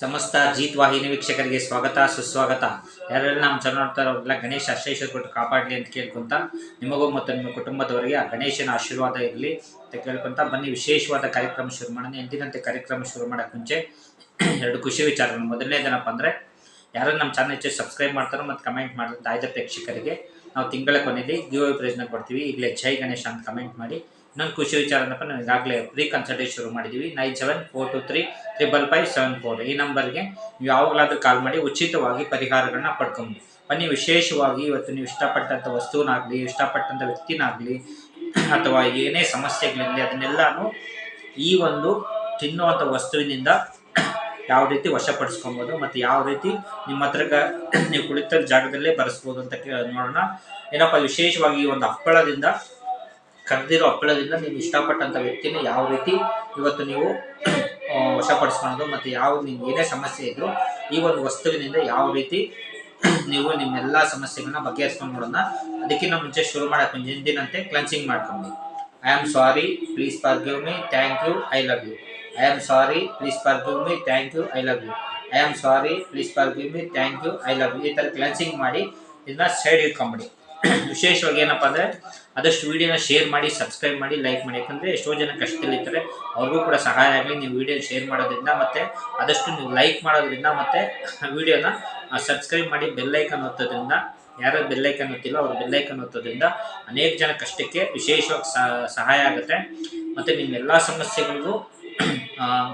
ಸಮಸ್ತ ಜೀತ್ ವಾಹಿನಿ ವೀಕ್ಷಕರಿಗೆ ಸ್ವಾಗತ, ಸುಸ್ವಾಗತ. ಯಾರೆಲ್ಲ ನಮ್ಮ ಚಾನಲ್ ಅವರೆಲ್ಲ ಗಣೇಶ ಆಶ್ರಯಿಸ ಕೊಟ್ಟು ಕಾಪಾಡಲಿ ಅಂತ ಕೇಳ್ಕೊಂತ ನಿಮಗೂ ಮತ್ತು ನಿಮ್ಮ ಕುಟುಂಬದವರಿಗೆ ಆ ಗಣೇಶನ ಆಶೀರ್ವಾದ ಇರಲಿ ಅಂತ ಕೇಳ್ಕೊಂತ ಬನ್ನಿ. ವಿಶೇಷವಾದ ಕಾರ್ಯಕ್ರಮ ಶುರು ಮಾಡೋಣ. ಎಂದಿನಂತೆ ಕಾರ್ಯಕ್ರಮ ಶುರು ಮಾಡೋಕ್ಕೆ ಮುಂಚೆ ಎರಡು ಖುಷಿ ವಿಚಾರಗಳು. ಮೊದಲನೇದೇನಪ್ಪ ಅಂದರೆ ಯಾರು ನಮ್ಮ ಚಾನಲ್ ಹೆಚ್ಚು ಸಬ್ಸ್ಕ್ರೈಬ್ ಮಾಡ್ತಾರೋ ಮತ್ತು ಕಮೆಂಟ್ ಮಾಡಿದ ಆಯ್ದ ಪ್ರೇಕ್ಷಕರಿಗೆ, ನಾವು ತಿಂಗಳ ಕೊನೆಯಲ್ಲಿ ಗಿವ್ ಪ್ರಯೋಜನ ಕೊಡ್ತೀವಿ. ಈಗಲೇ ಜೈ ಗಣೇಶ ಅಂತ ಕಮೆಂಟ್ ಮಾಡಿ. ಇನ್ನೊಂದು ಖುಷಿ ವಿಚಾರ ಅಂದಪ್ಪ ನಾವು ಈಗಾಗಲೇ ಫ್ರೀ ಕನ್ಸಲ್ಟೇಷನ್ ಶುರು ಮಾಡಿದ್ದೀವಿ nine seven four two three triple five seven four ಈ ನಂಬರ್ಗೆ ನೀವು ಯಾವಾಗಲಾದರೂ ಕಾಲ್ ಮಾಡಿ ಉಚಿತವಾಗಿ ಪರಿಹಾರಗಳನ್ನ ಪಡ್ಕೊಂಡು ಬನ್ನಿ, ವಿಶೇಷವಾಗಿ ಇವತ್ತು ನೀವು ಇಷ್ಟಪಟ್ಟಂಥ ವಸ್ತುವನ್ನಾಗಲಿ ಇಷ್ಟಪಟ್ಟಂಥ ವ್ಯಕ್ತಿನಾಗಲಿ, ಅಥವಾ ಏನೇ ಸಮಸ್ಯೆಗಳಿರಲಿ, ಅದನ್ನೆಲ್ಲಾನು ಈ ಒಂದು ತಿನ್ನುವಂಥ ವಸ್ತುವಿನಿಂದ ಯಾವ ರೀತಿ ವಶಪಡಿಸ್ಕೊಬೋದು ಮತ್ತು ಯಾವ ರೀತಿ ನಿಮ್ಮ ಹತ್ರ ನೀವು ಕುಳಿತ ಜಾಗದಲ್ಲೇ ಬರೆಸ್ಬೋದು ಅಂತ ನೋಡೋಣ. ಏನಪ್ಪ, ವಿಶೇಷವಾಗಿ ಒಂದು ಹಪ್ಪಳದಿಂದ ಕರೆದಿರೋ ಹಪ್ಪಳದಿಂದ ನೀವು ಇಷ್ಟಪಟ್ಟಂಥ ವ್ಯಕ್ತಿನ ಯಾವ ರೀತಿ ಇವತ್ತು ನೀವು ವಶಪಡಿಸ್ಕೊಳ್ಳೋದು ಮತ್ತು ಯಾವ ನಿಮ್ಗೆ ಏನೇ ಸಮಸ್ಯೆ ಇದ್ದರೂ ಈ ಒಂದು ವಸ್ತುವಿನಿಂದ ಯಾವ ರೀತಿ ನೀವು ನಿಮ್ಮೆಲ್ಲ ಸಮಸ್ಯೆಗಳನ್ನ ಬಗೆಹರಿಸ್ಕೊಂಡು ನೋಡೋಣ ಅದಕ್ಕಿಂತ ಮುಂಚೆ ಶುರು ಮಾಡೋಕೆ ಹಿಂದಿನಂತೆ ಕ್ಲಂಚಿಂಗ್ ಮಾಡ್ಕೊಂಡು. I am sorry please forgive me thank you I love you I am sorry please forgive me thank you I love you I am sorry please forgive me thank you I love you ಈ ಥರ ಕ್ಲಂಚಿಂಗ್ ಮಾಡಿ, ಇದನ್ನ side ಇಟ್ಕೊಂಬಿಡಿ. ವಿಶೇಷವಾಗಿ ಏನಪ್ಪ ಅಂದರೆ ಆದಷ್ಟು ವೀಡಿಯೋನ share ಮಾಡಿ ಸಬ್ಸ್ಕ್ರೈಬ್ ಮಾಡಿ ಲೈಕ್ ಮಾಡಿ. ಯಾಕಂದರೆ ಎಷ್ಟೋ ಜನ ಕಷ್ಟದಲ್ಲಿರ್ತಾರೆ. ಅವ್ರಿಗೂ ಕೂಡ ಸಹಾಯ ಆಗಲಿ ನೀವು ವೀಡಿಯೋ ಶೇರ್ ಮಾಡೋದ್ರಿಂದ ಮತ್ತು ಆದಷ್ಟು ನೀವು ಲೈಕ್ ಮಾಡೋದ್ರಿಂದ ಮತ್ತು ವಿಡಿಯೋನ ಸಬ್ಸ್ಕ್ರೈಬ್ ಮಾಡಿ ಬೆಲ್ಲೈಕನ್ ಒತ್ತೋದ್ರಿಂದ, ಯಾರು ಬೆಲ್ಲೈಕನ್ ಒತ್ತಿಲ್ಲ ಅವ್ರು ಬೆಲ್ಲೈಕನ್ ಒತ್ತೋದ್ರಿಂದ ಅನೇಕ ಜನ ಕಷ್ಟಕ್ಕೆ ವಿಶೇಷವಾಗಿ ಸಹ- ಸಹಾಯ ಆಗುತ್ತೆ. ಮತ್ತು ನಿಮ್ಮ ಎಲ್ಲ ಸಮಸ್ಯೆಗಳಿಗೂ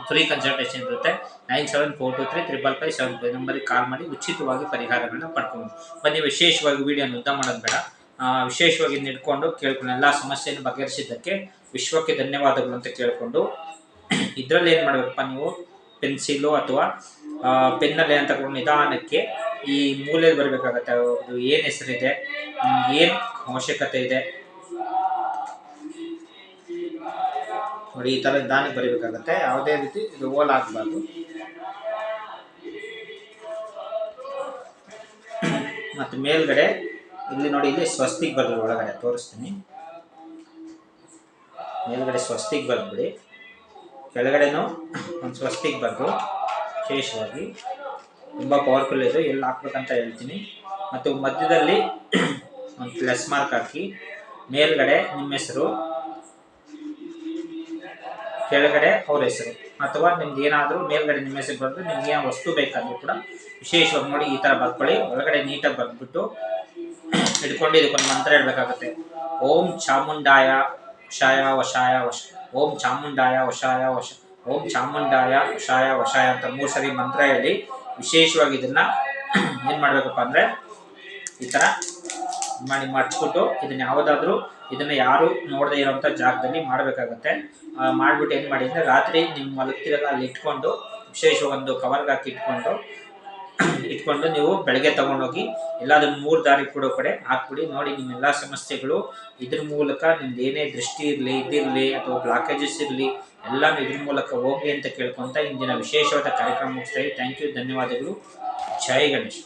ಫ್ರೀ ಕನ್ಸಲ್ಟೇಷನ್ ಇರುತ್ತೆ. Nine seven four two three triple five seven five ನಂಬರಿಗೆ ಕಾಲ್ ಮಾಡಿ ಉಚಿತವಾಗಿ ಪರಿಹಾರಗಳನ್ನ ಪಡ್ಕೊಂಡು ಬನ್ನಿ, ವಿಶೇಷವಾಗಿ ವಿಡಿಯೋನ ಉದ್ದ ಮಾಡೋದು ಬೇಡ. ವಿಶೇಷವಾಗಿ ಇಟ್ಕೊಂಡು ಕೇಳ್ಕೊಂಡು ಎಲ್ಲ ಸಮಸ್ಯೆಯನ್ನು ಬಗೆಹರಿಸಿದ್ದಕ್ಕೆ ವಿಶ್ವಕ್ಕೆ ಧನ್ಯವಾದಗಳು ಅಂತ ಕೇಳಿಕೊಂಡು. ಇದರಲ್ಲಿ ಏನು ಮಾಡಬೇಕಪ್ಪ ನೀವು? ಪೆನ್ಸಿಲು ಅಥವಾ ಪೆನ್ನಲ್ಲಿ ಅಂತ ತಗೊಂಡು ನಿಧಾನಕ್ಕೆ ಈ ಮೂಲೆಯಲ್ಲಿ ಬರಬೇಕಾಗತ್ತೆ. ಏನು ಹೆಸರಿದೆ? ಏನು ಅವಶ್ಯಕತೆ ಇದೆ? ನೋಡಿ, ಈ ಥರ ನಿಧಾನಕ್ಕೆ ಬರೀಬೇಕಾಗತ್ತೆ. ಯಾವುದೇ ರೀತಿ ಇದು ಓಲ್ ಆಗಬಾರ್ದು. ಮತ್ತು ಮೇಲ್ಗಡೆ, ಇಲ್ಲಿ ನೋಡಿ, ಇಲ್ಲಿ ಸ್ವಸ್ತಿಗೆ ಬರಲಿ ಒಳಗಡೆ ತೋರಿಸ್ತೀನಿ. ಮೇಲ್ಗಡೆ ಸ್ವಸ್ತಿಗೆ ಬರ್ಬಿಡಿ ಕೆಳಗಡೆನೂ ಒಂದು ಸ್ವಸ್ತಿಗೆ ಬರೆದು, ವಿಶೇಷವಾಗಿ. ತುಂಬ ಪವರ್ಫುಲ್ ಇದು, ಎಲ್ಲಿ ಹಾಕ್ಬೇಕಂತ ಹೇಳ್ತೀನಿ. ಮತ್ತು ಮಧ್ಯದಲ್ಲಿ ಒಂದು ಪ್ಲಸ್ ಮಾರ್ಕ್ ಹಾಕಿ, ಮೇಲ್ಗಡೆ ನಿಮ್ಮ ಹೆಸರು ಕೆಳಗಡೆ ಅವ್ರ ಹೆಸರು. ಅಥವಾ ನಿಮ್ಗೆ ಏನಾದರೂ ಮೇಲ್ಗಡೆ ನಿಮ್ಮ ಹೆಸರು ಬರೆದು ನಿಮ್ಗೆ ಏನು ವಸ್ತು ಬೇಕಾದರೂ ಕೂಡ ವಿಶೇಷವಾಗಿ ನೋಡಿ ಈ ಥರ ಬರ್ಕೊಳ್ಳಿ. ಒಳಗಡೆ ನೀಟಾಗಿ ಬರೆದ್ಬಿಟ್ಟು ಹಿಡ್ಕೊಂಡು ಇದಕ್ಕೊಂದು ಮಂತ್ರ ಹೇಳಬೇಕಾಗುತ್ತೆ. ಓಂ ಚಾಮುಂಡಾಯ ವಶಾಯ ವಶಾಯ ವಶ ಓಂ ಚಾಮುಂಡಾಯ ವಶಾಯ ವಶ ಓಂ ಚಾಮುಂಡಾಯ ವಶಾಯ ವಶಾಯ ಅಂತ ಮೂರು ಸರಿ ಮಂತ್ರ ಹೇಳಿ ವಿಶೇಷವಾಗಿ ಇದನ್ನ ಏನು ಮಾಡಬೇಕಪ್ಪ ಅಂದರೆ ಈ ಥರ ಮಾಡಿ ಮಡ್ಚ್ಬಿಟ್ಟು ಇದನ್ನ ಯಾವುದಾದ್ರೂ ಇದನ್ನ ಯಾರು ನೋಡದೇ ಇರೋಂಥ ಜಾಗದಲ್ಲಿ ಮಾಡಬೇಕಾಗತ್ತೆ. ಮಾಡಿಬಿಟ್ಟು ಏನು ಮಾಡಿ ಅಂದರೆ ರಾತ್ರಿ ನಿಮ್ಮ ಮಲಗ್ತಿರಲ್ಲ, ಅಲ್ಲಿ ಇಟ್ಕೊಂಡು ವಿಶೇಷ ಒಂದು ಕವರ್ ಹಾಕಿ ಇಟ್ಕೊಂಡು ಇಟ್ಕೊಂಡು ನೀವು ಬೆಳಗ್ಗೆ ತಗೊಂಡೋಗಿ ಎಲ್ಲಾದ್ರೂ ಮೂರು ದಾರಿ ಕೊಡೋ ಕಡೆ ಹಾಕ್ಬಿಡಿ. ನೋಡಿ ನಿಮ್ಮೆಲ್ಲ ಸಮಸ್ಯೆಗಳು ಇದ್ರ ಮೂಲಕ ನಿಮ್ದು ಏನೇ ದೃಷ್ಟಿ ಇರಲಿ, ಇದಿರಲಿ ಅಥವಾ ಬ್ಲಾಕೇಜಸ್ ಇರಲಿ, ಎಲ್ಲಾನು ಇದ್ರ ಮೂಲಕ ಹೋಗಿ ಅಂತ ಕೇಳ್ಕೊಂತ ಇಂದಿನ ವಿಶೇಷವಾದ ಕಾರ್ಯಕ್ರಮ ಮುಗಿಸ್ತಾ ಥ್ಯಾಂಕ್ ಯು ಧನ್ಯವಾದಗಳು. ಜೈ ಗಣೇಶ್.